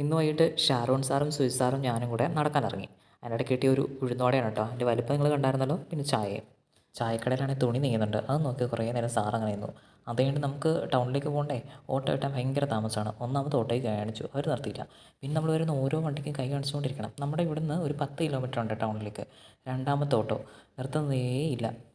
ഇന്ന് വൈകിട്ട് ഷാരോൺ സാറും സുജിത് സാറും ഞാനും കൂടെ നടക്കാൻ ഇറങ്ങി. അതിനിടെ കിട്ടിയ ഒരു ഉഴുന്നോടെയാണ് കേട്ടോ. അതിന്റെ വലിപ്പം നിങ്ങൾ കണ്ടായിരുന്നല്ലോ പിന്നെ ചായയും. ചായക്കടയിലാണെങ്കിൽ തുണി നീങ്ങുന്നുണ്ട്. അത് നോക്കി കുറേ നേരം സാർ അങ്ങനെ നിന്നു. അത് കഴിഞ്ഞിട്ട് നമുക്ക് ടൗണിലേക്ക് പോകണ്ടേ? ഓട്ടോ കിട്ടാൻ ഭയങ്കര താമസമാണ്. ഒന്നാമത് ഓട്ടോയ്ക്ക് കൈ കാണിച്ചു. അവർ നിർത്തിയില്ല. പിന്നെ നമ്മൾ വരുന്ന ഓരോ വണ്ടിക്കും കൈ കാണിച്ചുകൊണ്ടിരിക്കണം. നമ്മുടെ ഇവിടുന്ന് ഒരു പത്ത് കിലോമീറ്റർ ഉണ്ട് ടൗണിലേക്ക്. രണ്ടാമത്തെ ഓട്ടോ നിർത്തുന്നതേ ഇല്ല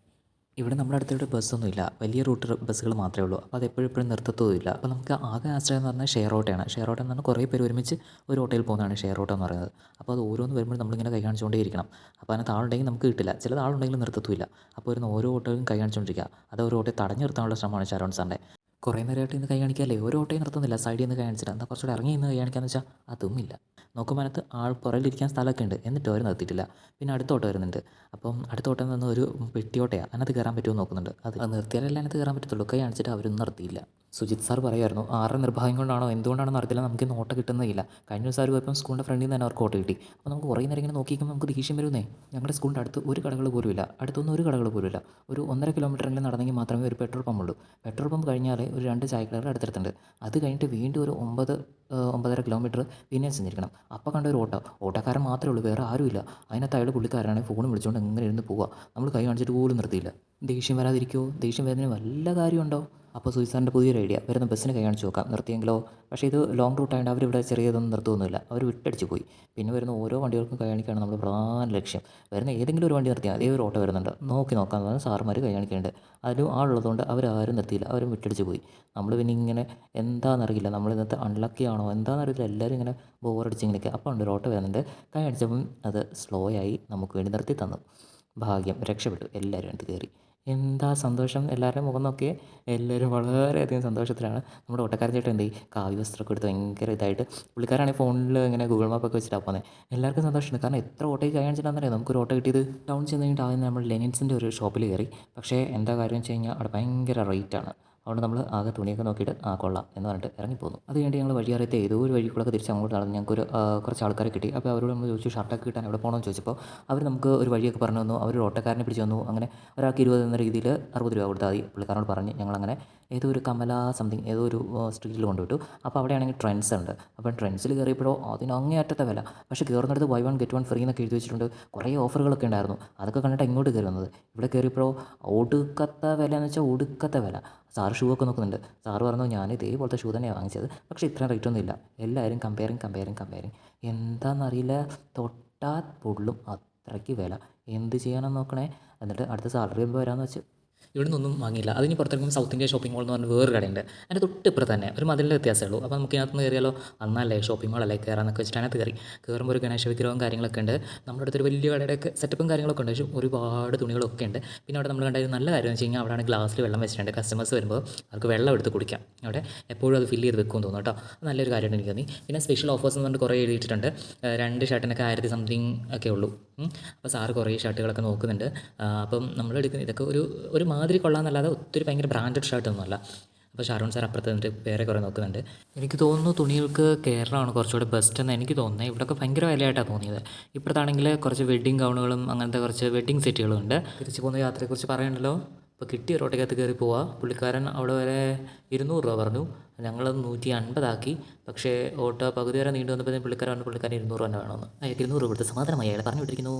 ഇവിടെ നമ്മുടെ അടുത്തിവിടെ ബസ്സൊന്നുമില്ല. വലിയ റൂട്ട് ബസ്സുകൾ മാത്രമേ ഉള്ളൂ. അപ്പോൾ അത് എപ്പോഴും നിർത്തത്തുമില്ല അപ്പോൾ നമുക്ക് ആകെ ആശ്രയം എന്ന് പറഞ്ഞാൽ ഷെയർ ഓട്ടോയാണ്. ഷെയർ ഓട്ടോ എന്ന് പറഞ്ഞാൽ കുറേ പേര് ഒരുമിച്ച് ഒരു ഓട്ടോയിൽ പോകുന്നതാണ് ഷെയർ ഓട്ടോ എന്ന് പറയുന്നത്. അപ്പോൾ അത് ഓരോന്ന് വരുമ്പോൾ നമ്മളിങ്ങനെ കൈ കാണിച്ചുകൊണ്ടേയിരിക്കണം അപ്പോൾ അതിനകത്ത് ആളുണ്ടെങ്കിൽ നമുക്ക് കിട്ടില്ല. ചിലത് ആളുണ്ടെങ്കിലും നിർത്തത്തുമില്ല. അപ്പോൾ വരുന്ന ഓരോ ഓട്ടോയും കൈ കാണിച്ചുകൊണ്ടിരിക്കുക. അത് ഒരു ഓട്ടോയെ തടഞ്ഞു നിർത്താനുള്ള ശ്രമമാണ് ഷാരോൺ സാറിന്റെ. കുറേ നേരമായിട്ട് ഇന്ന് കൈ കാണിക്കാല്ലേ? ഒരു ഓട്ടോയും നിർത്തുന്നില്ല. സൈഡിൽ നിന്ന് കൈ കാണിച്ചിട്ട്. എന്താ കുറച്ചുകൂടെ ഇറങ്ങി ഇന്ന് കൈ കാണിക്കാന്ന് വെച്ചാൽ അതും ഇല്ല. നോക്കുമ്പോൾ അതിനകത്ത് ആൾ പുറകിലിരിക്കാൻ സ്ഥലമൊക്കെ ഉണ്ട്. എന്നിട്ട് അവർ നിർത്തിയിട്ടില്ല. പിന്നെ അടുത്ത ഓട്ടോ വരുന്നുണ്ട്. അപ്പം അടുത്ത ഓട്ടോ നിന്ന് ഒരു പെട്ടി ഓട്ടയാണ് അതിനകത്ത് കയറാൻ പറ്റുമോ നോക്കുന്നുണ്ട്. അത് നിർത്തിയാലല്ലേ അതിനകത്ത് കയറാൻ പറ്റത്തുള്ളൂ. കൈ കാണിച്ചിട്ട് അവരൊന്നും നിർത്തിയില്ല. സുജിത് സാർ പറയുമായിരുന്നു ആരുടെ നിർഭാഗ്യം കൊണ്ടാണോ? എന്തുകൊണ്ടാണെന്ന് അറിയത്തില്ല നമുക്ക് ഇന്ന് ഓട്ടോ കിട്ടുന്നില്ല കഴിഞ്ഞ ദിവസം അവർ പോയപ്പോൾ സ്കൂളിന്റെ ഫ്രണ്ടിൽ നിന്ന് തന്നെ അവർക്ക് ഓട്ടോ കിട്ടി. അപ്പോൾ നമുക്ക് കുറേ നേരം ഇങ്ങനെ നോക്കിക്കുമ്പോൾ നമുക്ക് ദേഷ്യം വരുന്നേ. ഞങ്ങളുടെ സ്കൂളിന്റെ അടുത്ത് ഒരു കടകൾ പോലും ഇല്ല അടുത്തൊന്നും ഒരു കടകൾ പോലും ഇല്ല ഒരു ഒന്നര കിലോമീറ്ററെങ്കിലും നടന്നെങ്കിൽ മാത്രമേ ഒരു പെട്രോൾ പമ്പുള്ളൂ പെട്രോൾ പമ്പ് കഴിഞ്ഞാൽ ഒരു രണ്ട് ചായക്കടകൾ അടുത്തടുത്തുണ്ട്. അത് കഴിഞ്ഞിട്ട് വീണ്ടും ഒരു ഒമ്പത് ഒമ്പതര കിലോമീറ്റർ പിന്നെ സഞ്ചരിക്കണം അപ്പോൾ കണ്ട ഒരു ഓട്ടോ. ഓട്ടോക്കാരൻ മാത്രമേ ഉള്ളൂ. വേറെ ആരുമില്ല അതിനകത്ത് അയാൾ പുള്ളിക്കാരനാണെങ്കിൽ ഫോൺ വിളിച്ചുകൊണ്ട് എങ്ങനെ ഇരുന്ന് പോവുക നമ്മൾ കൈ കാണിച്ചിട്ട് പോലും നിർത്തിയില്ല. ദേഷ്യം വരാതിരിക്കുമോ ദേഷ്യം വരുന്നതിന് വല്ല കാര്യമുണ്ടോ അപ്പോൾ സുയിസാറിന്റെ പുതിയൊരു ഐഡിയ. വരുന്ന ബസ്സിന് കൈ കാണിച്ച് നോക്കാം. നിർത്തിയെങ്കിലോ? പക്ഷേ ഇത് ലോങ് റൂട്ടായതുകൊണ്ട് അവരിവിടെ ചെറിയതൊന്നും നിർത്തുമൊന്നുമില്ല അവർ വിട്ടടിച്ച് പോയി. പിന്നെ വരുന്ന ഓരോ വണ്ടികൾക്കും കൈ കാണിക്കുകയാണ് നമ്മുടെ പ്രധാന ലക്ഷ്യം. വരുന്ന ഏതെങ്കിലും ഒരു വണ്ടി നിർത്തിയാൽ അതേ ഒരു ഓട്ടോ വരുന്നുണ്ട്. നോക്കി നോക്കാമെന്ന് പറഞ്ഞാൽ സാറുമാർ കൈ അതിലും ആളുള്ളതുകൊണ്ട് അവരാരും നിർത്തിയില്ല. അവരും വിട്ടടിച്ച് പോയി. നമ്മൾ പിന്നെ ഇങ്ങനെ എന്താണെന്നറിയില്ല നമ്മൾ ഇന്നത്തെ അൺലക്കി ആണോ? എന്താണെന്നറിയില്ല എല്ലാവരും ഇങ്ങനെ ബോറടിച്ച് ഇങ്ങനെ അപ്പോൾ ഉണ്ട് ഒരു ഓട്ടോ വരുന്നുണ്ട്. കൈ കാണിച്ചപ്പം അത് സ്ലോ ആയി നമുക്ക് വേണ്ടി നിർത്തി തന്നു. ഭാഗ്യം. രക്ഷപ്പെട്ടു. എല്ലാവരും അടുത്ത് കയറി. എന്താ സന്തോഷം? എല്ലാവരുടെയും മുഖം നോക്കിയേ. എല്ലാവരും വളരെയധികം സന്തോഷത്തിലാണ്. നമ്മുടെ ഓട്ടക്കാരൻ ചേട്ടൻ എന്ത് കാവ്യ വസ്ത്രമൊക്കെ എടുത്ത് ഭയങ്കര ഇതായിട്ട് പുള്ളിക്കാരാണെങ്കിൽ ഫോണിൽ ഇങ്ങനെ ഗൂഗിൾ മാപ്പൊക്കെ വെച്ചിട്ടാണ് പോകുന്നത് എല്ലാവർക്കും സന്തോഷമുണ്ട്. കാരണം എത്ര ഓട്ടോയ്ക്ക് കൈ കാണിച്ചിട്ടാണെന്നറിയാം നമുക്കൊരു ഓട്ടോ കിട്ടിയത് ടൗൺ ചെന്ന് കഴിഞ്ഞിട്ട് ആദ്യം നമ്മൾ ലെനിൻസിന്റെ ഒരു ഷോപ്പിൽ കയറി. പക്ഷേ എന്താ കാര്യം വെച്ച് കഴിഞ്ഞാൽ അവിടെ ഭയങ്കര റേറ്റാണ്. അതുകൊണ്ട് നമ്മൾ ആകെ തുണിയൊക്കെ നോക്കിയിട്ട് ആ കൊള്ളാം എന്ന് പറഞ്ഞിട്ട് ഇറങ്ങിപ്പോന്നു. അത് കഴിഞ്ഞിട്ട് ഞങ്ങൾ വഴി അറിയത്തെ ഏതോ ഒരു വഴി കൂടെ തിരിച്ച് അങ്ങോട്ട് നടന്നു ഞങ്ങൾക്ക് ഒരു കുറച്ച് ആൾക്കാരെ കിട്ടി. അപ്പോൾ അവരോട് നമ്മൾ ചോദിച്ചു ഷർട്ടൊക്കെ കിട്ടാൻ എവിടെ പോകണമെന്ന് ചോദിച്ചപ്പോൾ അവർ നമുക്ക് ഒരു വഴിയൊക്കെ പറഞ്ഞു തന്നു. അവർ ഓട്ടക്കാരനെ പിടിച്ചു തന്നു. അങ്ങനെ ഒരാൾക്ക് ഇരുപത് എന്ന രീതിയിൽ അറുപത് രൂപ കൊടുത്താൽ മതി. പുള്ളിക്കാരനോട് പറഞ്ഞ് ഞങ്ങളങ്ങനെ ഏതോ ഒരു കമല സംതിങ് ഏതോ ഒരു സ്ട്രീറ്റിൽ കൊണ്ടുവിട്ടു അപ്പോൾ അവിടെയാണെങ്കിൽ ട്രെൻഡ്സ് ഉണ്ട്. അപ്പോൾ ട്രെൻഡ്സിൽ കയറിയപ്പോഴോ അതിന് അങ്ങേയറ്റത്തെ വില. പക്ഷേ കയറുന്നിടത്ത് buy one get one free എന്നൊക്കെ എഴുതി വെച്ചിട്ടുണ്ട്. കുറേ ഓഫറുകളൊക്കെ ഉണ്ടായിരുന്നു. അതൊക്കെ കണ്ടിട്ട് ഇങ്ങോട്ട് കയറി വന്നത് ഇവിടെ കയറിയപ്പോഴോ ഒടുക്കത്തെ വില എന്ന് വെച്ചാൽ ഒടുക്കത്തെ വില. സാറ് ഷൂ ഒക്കെ നോക്കുന്നുണ്ട്. സാറ് പറഞ്ഞു ഞാൻ ഇതേപോലത്തെ ഷൂ തന്നെയാണ് വാങ്ങിച്ചത്. പക്ഷേ ഇത്രയും റേറ്റ് ഒന്നും ഇല്ല. എല്ലാവരും കമ്പയറിങ് കമ്പയറിങ് കമ്പയറിങ് എന്താണെന്നറിയില്ല തൊട്ടാൽ പൊള്ളും അത്രയ്ക്ക് വില. എന്ത് ചെയ്യാനെന്ന് നോക്കണേ. എന്നിട്ട് അടുത്ത സാലറി ആകുമ്പോൾ വരാമെന്ന് വെച്ച് ഇവിടെ നിന്നൊന്നും വാങ്ങിയില്ല. അതിന് പുറത്തിറങ്ങുമ്പോൾ സൗത്ത് ഇന്ത്യ ഷോപ്പിംഗ് മോൾ എന്ന് പറഞ്ഞ വേറെ കടയുണ്ട്. അതിന്റെ തൊട്ട് ഇപ്പുറം തന്നെ ഒരു മതിലിന്റെ വ്യത്യാസമേ ഉള്ളൂ അപ്പോൾ നമുക്ക് ഇതിനകത്ത് കയറിയാലോ? അന്നല്ലേ ഷോപ്പിംഗ് മോളല്ലേ കയറാമെന്നൊക്കെ വെച്ചിട്ട് അതിനകത്ത് കയറി. കയറുമ്പോൾ ഒരു ഗണേശ വിഗ്രഹവും കാര്യങ്ങളൊക്കെ ഉണ്ട്. നമ്മുടെ അടുത്തൊരു വലിയ കടയുടെയൊക്കെ സെറ്റപ്പും കാര്യങ്ങളൊക്കെ ഉണ്ട്. പക്ഷേ ഒരുപാട് തുണികളൊക്കെ ഉണ്ട്. പിന്നെ അവിടെ നമ്മൾ കണ്ടാൽ നല്ല കാര്യം എന്ന് വെച്ച് അവിടെയാണ് ഗ്ലാസ്സിൽ വെള്ളം വെച്ചിട്ടുണ്ട്. കസ്റ്റമേഴ്സ് വരുമ്പോൾ അവർക്ക് വെള്ളം എടുത്ത് കുടിക്കാം. അവിടെ എപ്പോഴും അത് ഫില്ല് ചെയ്ത് വെക്കുമെന്ന് തോന്നുന്നു കേട്ടോ. നല്ലൊരു കാര്യമാണ് എനിക്ക് തോന്നി. പിന്നെ സ്പെഷ്യൽ ഓഫേഴ്സ് എന്ന് പറഞ്ഞിട്ട് കുറേ എഴുതിയിട്ടുണ്ട് രണ്ട് ഷർട്ടിനൊക്കെ ആയിരത്തി സംതിങ് ഒക്കെ ഉള്ളൂ. അപ്പോൾ സാറ് കുറേ ഷർട്ടുകളൊക്കെ നോക്കുന്നുണ്ട്. അപ്പം നമ്മൾ എടുക്കുന്ന ഇതൊക്കെ ഒരു ഒരു മാതിരി കൊള്ളാമെന്നല്ലാതെ ഒത്തിരി ഭയങ്കര ബ്രാൻഡഡ് ഷർട്ടൊന്നുമല്ല അപ്പോൾ ഷാറൂൺ സാർ അപ്പുറത്ത് നിന്നിട്ട് വേറെ കുറേ നോക്കുന്നുണ്ട്. എനിക്ക് തോന്നുന്നു തുണികൾക്ക് കേരളമാണ് കുറച്ചുകൂടെ ബെസ്റ്റ് എന്ന് എനിക്ക് തോന്നുന്നത്. ഇവിടെയൊക്കെ ഭയങ്കര വിലയായിട്ടാണ് തോന്നിയത്. ഇപ്പോഴത്താണെങ്കിൽ കുറച്ച് വെഡ്ഡിങ് ഗൗണുകളും അങ്ങനത്തെ കുറച്ച് വെഡ്ഡിങ് സെറ്റുകളും ഉണ്ട്. തിരിച്ചു പോകുന്ന യാത്രയെക്കുറിച്ച് പറയണ്ടല്ലോ? ഇപ്പോൾ കിട്ടിയ റോട്ടേക്കകത്ത് കയറി പോവാ. പുള്ളിക്കാരൻ അവിടെ വരെ ഇരുന്നൂറ് രൂപ പറഞ്ഞു. ഞങ്ങൾ നൂറ്റി അൻപതാക്കി. പക്ഷേ ഓട്ടോ പകുതി വരെ നീണ്ടു വന്നപ്പോൾ പുള്ളിക്കാരൻ പുള്ളിക്കാരൻ ഇരുന്നൂറ് തന്നെ വേണമെന്ന് ഇരുന്നൂറ് രൂപ കൊടുത്ത് സമാധാനമായി. അയാൾ പറഞ്ഞു വിട്ടിരിക്കുന്നു